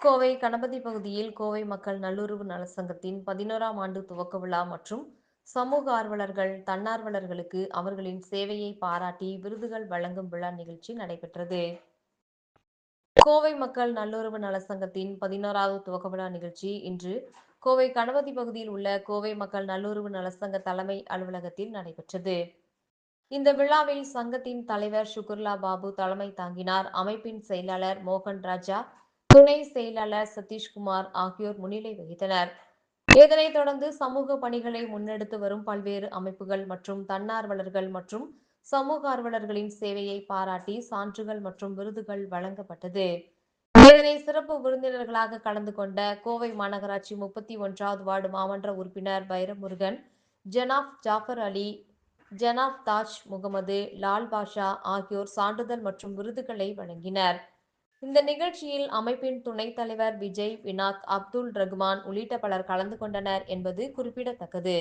கோவை கணபதி பகுதியில் கோவை மக்கள் நல்லுறவு நலசங்கத்தின் பதினோராம் ஆண்டு துவக்க விழா மற்றும் சமூக ஆர்வலர்கள் தன்னார்வலர்களுக்கு அவர்களின் சேவையை பாராட்டி விருதுகள் வழங்கும் விழா நிகழ்ச்சி நடைபெற்றது. கோவை மக்கள் நல்லுறவு நலசங்கத்தின் பதினோராவது துவக்க விழா நிகழ்ச்சி இன்று கோவை கணபதி பகுதியில் உள்ள கோவை மக்கள் நல்லுறவு நலசங்க தலைமை அலுவலகத்தில் நடைபெற்றது. இந்த விழாவில் சங்கத்தின் தலைவர் சுகுர்லா பாபு தலைமை தாங்கினார். அமைப்பின் செயலாளர் மோகன் ராஜா துணை செயலாளர் சதீஷ்குமார் ஆகியோர் முன்னிலை வகித்தனர். இதனைத் தொடர்ந்து சமூக பணிகளை முன்னெடுத்து வரும் பல்வேறு அமைப்புகள் மற்றும் தன்னார்வலர்கள் மற்றும் சமூக ஆர்வலர்களின் சேவையை பாராட்டி சான்றுகள் மற்றும் விருதுகள் வழங்கப்பட்டது. இதனை சிறப்பு விருந்தினர்களாக கலந்து கொண்ட கோவை மாநகராட்சி முப்பத்தி ஒன்றாவது வார்டு மாமன்ற உறுப்பினர் பைரமுருகன் ஜனாப் ஜாஃபர் அலி ஜனாப் தாஜ் முகமது லால் பாஷா ஆகியோர் சான்றிதழ் மற்றும் விருதுகளை வழங்கினர். இந்த நிகழ்ச்சியில் அமைப்பின் துணைத் தலைவர் விஜய் வினாக் அப்துல் ரகுமான் உள்ளிட்ட பலர் கலந்து கொண்டனர் என்பது குறிப்பிடத்தக்கது.